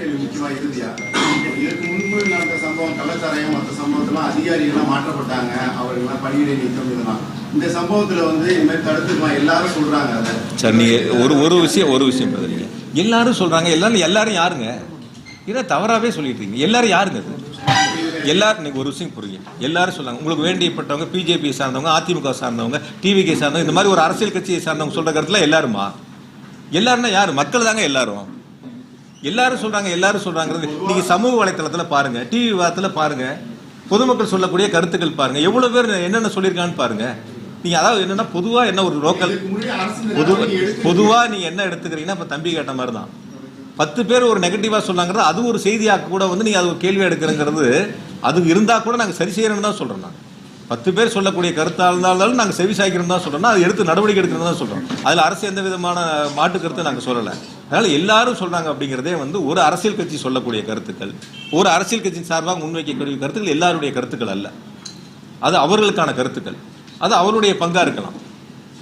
கேள்வி முக்கியமா இறுதியா? இதுக்கு முன்பு நடந்த சம்பவம் கள்ளச்சாராயம் மற்ற சம்பவத்தெல்லாம் அதிகாரிகள்லாம் மாற்றப்பட்டாங்க. அவர்கள்லாம் பணியிடை நீக்கம் இதெல்லாம். இந்த சம்பவத்துல வந்து இந்த மாதிரி தடுத்துக்கலாம் எல்லாரும் சொல்றாங்க அதை. சரி நீங்க ஒரு ஒரு விஷயம் ஒரு விஷயம் பதிலீங்க எல்லாரும் சொல்றாங்க. எல்லாரும் எல்லாரும் யாருங்க? இதை தவறாவே சொல்லிட்டு இருக்கீங்க எல்லாரும் யாருங்க அது எல்லாரும் நீங்கள் ஒரு விஷயம் புரியுங்க. எல்லாரும் சொல்லுவாங்க உங்களுக்கு வேண்டியப்பட்டவங்க பிஜேபி சார்ந்தவங்க அதிமுக சார்ந்தவங்க டிவிகே சார்ந்தவங்க இந்த மாதிரி ஒரு அரசியல் கட்சியை சார்ந்தவங்க சொல்கிற கருத்துல எல்லாருமா? எல்லாருன்னா யார்? மக்கள் தாங்க எல்லாரும். எல்லாரும் சொல்றாங்க எல்லாரும் சொல்றாங்கிறது நீங்க சமூக வலைத்தளத்துல பாருங்க டிவி விவாதத்துல பாருங்க பொதுமக்கள் சொல்லக்கூடிய கருத்துக்கள் பாருங்க எவ்வளவு பேர் என்னென்ன சொல்லியிருக்கான்னு பாருங்க. நீங்க அதாவது என்னன்னா பொதுவா என்ன ஒரு லோக்கல் பொது பொதுவா நீங்க என்ன எடுத்துக்கிறீங்கன்னா இப்ப தம்பி கேட்ட மாதிரி தான் பத்து பேர் ஒரு நெகட்டிவா சொன்னாங்கிறது அது ஒரு செய்தியாக கூட வந்து நீங்க அது ஒரு கேள்வி எடுக்கிறங்கிறது அது இருந்தா கூட நாங்க சரி செய்யறோம்னு தான் சொல்றோம் நான் பத்து பேர் சொல்லக்கூடிய கருத்தா இருந்தாலும் நாங்க செவி சாய்க்கிறோம் தான் சொல்றோம். அது எடுத்து நடவடிக்கை எடுக்கிறோம் தான் சொல்றோம். அதுல அரசு எந்த விதமான மாட்டு கருத்தை நாங்க சொல்லலை. அதனால எல்லாரும் சொல்றாங்க அப்படிங்கிறதே வந்து ஒரு அரசியல் கட்சி சொல்லக்கூடிய கருத்துக்கள். ஒரு அரசியல் கட்சியின் சார்பாக முன்வைக்கக்கூடிய கருத்துக்கள் எல்லாருடைய கருத்துக்கள் அல்ல. அது அவர்களுக்கான கருத்துக்கள். அது அவருடைய பங்காக இருக்கலாம்.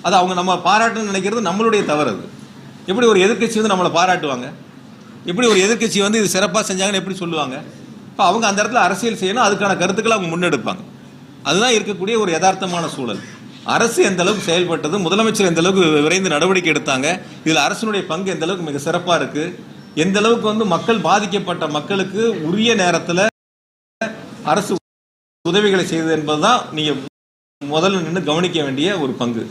அது அவங்க நம்ம பாராட்டுன்னு நினைக்கிறது நம்மளுடைய தவறு அது. எப்படி ஒரு எதிர்க்கட்சி வந்து நம்மளை பாராட்டுவாங்க? எப்படி ஒரு எதிர்க்கட்சி வந்து இது சிறப்பாக செஞ்சாங்கன்னு எப்படி சொல்லுவாங்க? இப்போ அவங்க அந்த இடத்துல அரசியல் செய்யணும் அதுக்கான கருத்துக்களை அவங்க முன்னெடுப்பாங்க. அதுதான் இருக்கக்கூடிய ஒரு யதார்த்தமான சூழல். அரசு எந்த அளவுக்கு செயல்பட்டது முதலமைச்சர் எந்த அளவுக்கு விரைந்து நடவடிக்கை எடுத்தாங்க இதில் அரசினுடைய பங்கு எந்த அளவுக்கு மிக சிறப்பாக இருக்கு எந்த அளவுக்கு வந்து மக்கள் பாதிக்கப்பட்ட மக்களுக்கு உரிய நேரத்தில் அரசு உதவிகளை செய்தது என்பதுதான் நீங்க முதல்ல நின்று கவனிக்க வேண்டிய ஒரு பங்கு.